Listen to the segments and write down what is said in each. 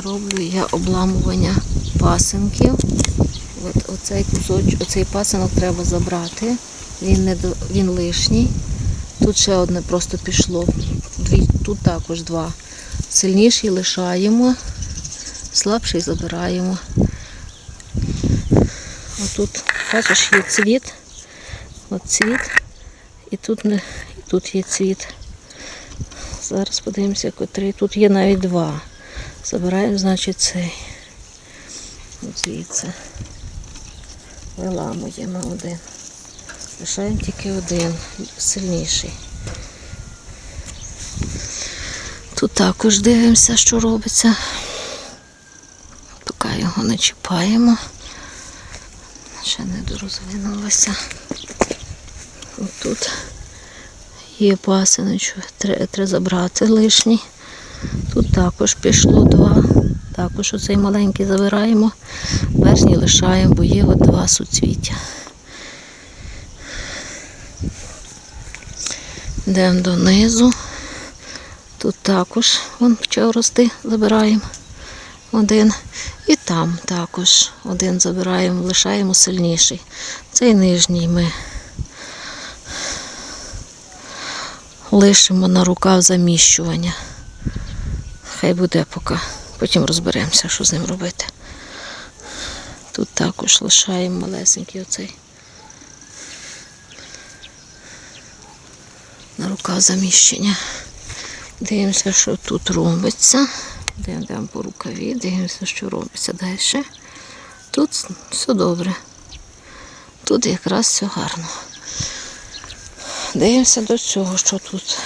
роблю я обламування пасинків. От оцей кусочок, оцей пасинок треба забрати. Він не він лишній. Тут ще одне просто пішло. Дві, тут також два. Сильніший лишаємо, слабший забираємо. Отут, бачиш, є цвіт. От цвіт. І тут, не, і тут є цвіт. Зараз подивимося, котрий. Тут є навіть два. Забираємо, значить, цей. Звідси. Виламуємо один. Лишаємо тільки один, сильніший. Тут також дивимося, що робиться. Поки його не чіпаємо. Ще не дорозвинулося. Отут є пасиночок, треба забрати лишній. Тут також пішло два. Також оцей маленький забираємо, верхній лишаємо, бо є от два суцвіття. Йдемо донизу. Тут також вон почав рости, забираємо один. І там також один забираємо, лишаємо сильніший. Цей нижній ми лишимо на рукав заміщування. Хай буде поки. Потім розберемося, що з ним робити. Тут також лишаємо малесенький оцей. На рукав заміщення. Дивимося, що тут робиться. Йдемо по рукаві, дивимося, що робиться далі. Тут все добре. Тут якраз все гарно. Дивимося до цього, що тут.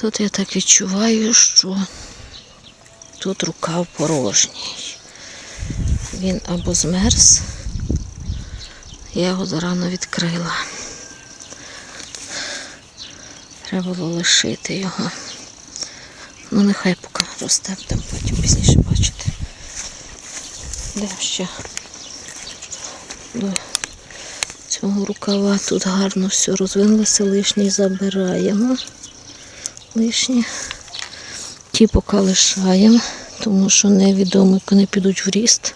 Тут я так відчуваю, що тут рукав порожній. Він або змерз, я його зарано відкрила. Треба було лишити його. Ну, нехай поки росте, будемо потім пізніше бачити. Де ще до цього рукава тут гарно все розвинулося, лишній забираємо. Лишні. Ті поки лишаємо, тому що невідомо, як вони підуть в ріст,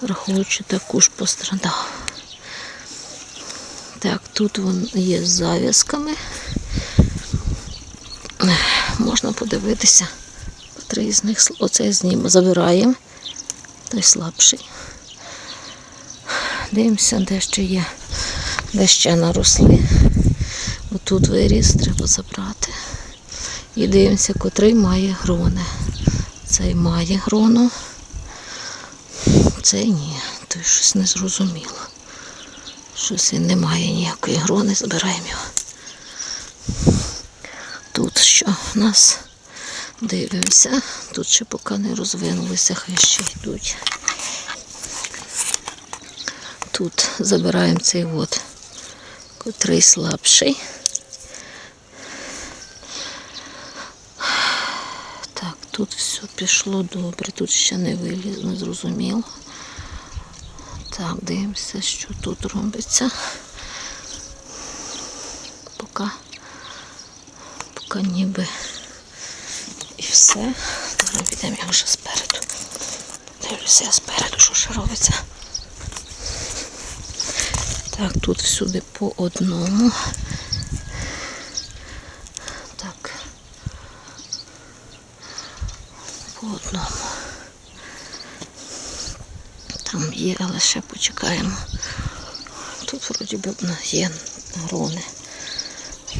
враховуючи також пострадав. Так, тут він є з зав'язками. Можна подивитися. Три з них оцей знімемо, забираємо. Той слабший. Дивимося, де ще є, де ще наросли. Отут виріс, треба забрати. І дивимося, котрий має грони. Цей має грону. Цей ні, той щось не зрозуміло. Щось він не має ніякої грони, забираємо його. Тут що у нас дивимося. Тут ще поки не розвинулися, хай ще йдуть. Тут забираємо цей от, котрий слабший. Так, тут все пішло добре, тут ще не виліз, не зрозуміло. Так, дивимося, що тут робиться. Поки, поки ніби і все. Зараз підемо я вже спереду. Дивлюся я спереду, що ще робиться. Так, тут всюди по одному. Так. По одному. Там є, але ще почекаємо. Тут вроді нас є грони.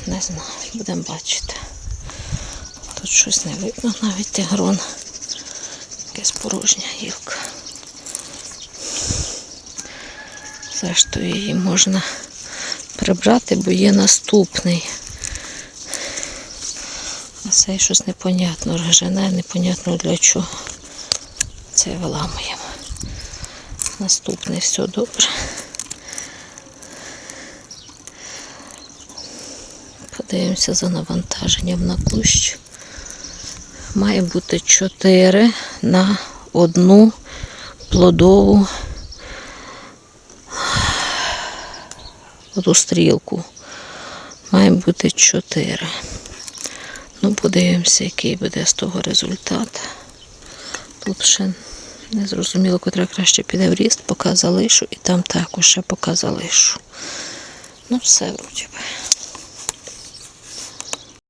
Не знаю, будемо бачити. Тут щось не видно, навіть тих грон. Якась порожня гілка. Зрештою її можна прибрати, бо є наступний. Цей щось непонятно, рожене, непонятно для чого. Це виламуємо. Наступний все добре. Подивимося за навантаженням на кущ. Має бути 4 на одну плодову оту стрілку. Має бути 4. Ну, подивимося, який буде з того результат. Тут ще не зрозуміло, котра краще піде в ріст, поки залишу, і там також ще поки залишу. Ну, все вроді би.